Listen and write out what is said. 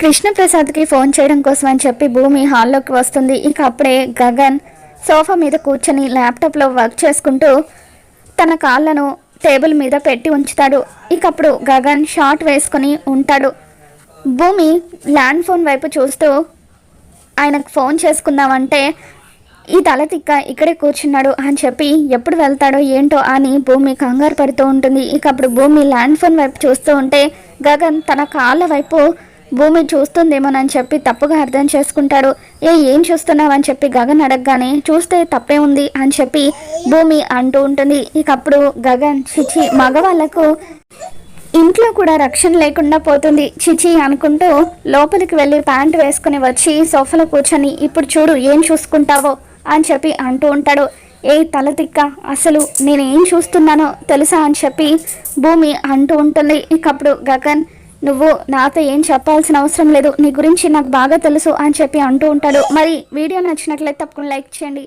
కృష్ణప్రసాద్కి phone చేయడం కోసం అని చెప్పి భూమి హాల్లోకి వస్తుంది. ఇక అప్పుడే గగన్ సోఫా మీద కూర్చొని ల్యాప్టాప్లో వర్క్ చేసుకుంటూ తన కాళ్ళను టేబుల్ మీద పెట్టి ఉంచుతాడు. ఇక అప్పుడు గగన్ షార్ట్ వేసుకొని ఉంటాడు. భూమి ల్యాండ్ ఫోన్ వైపు చూస్తూ ఆయనకు ఫోన్ చేసుకుందామంటే ఈ తల తిక్క ఇక్కడే కూర్చున్నాడు అని చెప్పి ఎప్పుడు వెళ్తాడో ఏంటో అని భూమి కంగారు పడుతూ ఉంటుంది. ఇక అప్పుడు భూమి ల్యాండ్ ఫోన్ వైపు చూస్తూ ఉంటే గగన్ తన కాళ్ళ వైపు భూమి చూస్తుందేమోనని చెప్పి తప్పుగా అర్థం చేసుకుంటాడు ఏ ఏం చూస్తున్నావని చెప్పి గగన్ అడగగానే చూస్తే తప్పే ఉంది అని చెప్పి భూమి అంటూ ఉంటుంది. ఇకప్పుడు గగన్ చిచి మగవాళ్ళకు ఇంట్లో కూడా రక్షణ లేకుండా పోతుంది. చిచి అనుకుంటూ లోపలికి వెళ్ళి ప్యాంట్ వేసుకుని వచ్చి సోఫాలో కూర్చొని ఇప్పుడు చూడు ఏం చూసుకుంటావో అని చెప్పి అంటూ ఉంటాడు. ఏ తల తిక్క అసలు నేను ఏం చూస్తున్నానో తెలుసా అని చెప్పి భూమి అంటూ ఉంటుంది. ఇకప్పుడు గగన్ నువ్వు నాతో ఏం చెప్పాల్సిన అవసరం లేదు నీ గురించి నాకు బాగా తెలుసు అని చెప్పి అంటూ ఉంటాడు. మరి వీడియో నచ్చినట్లయితే తప్పకుండా లైక్ చేయండి.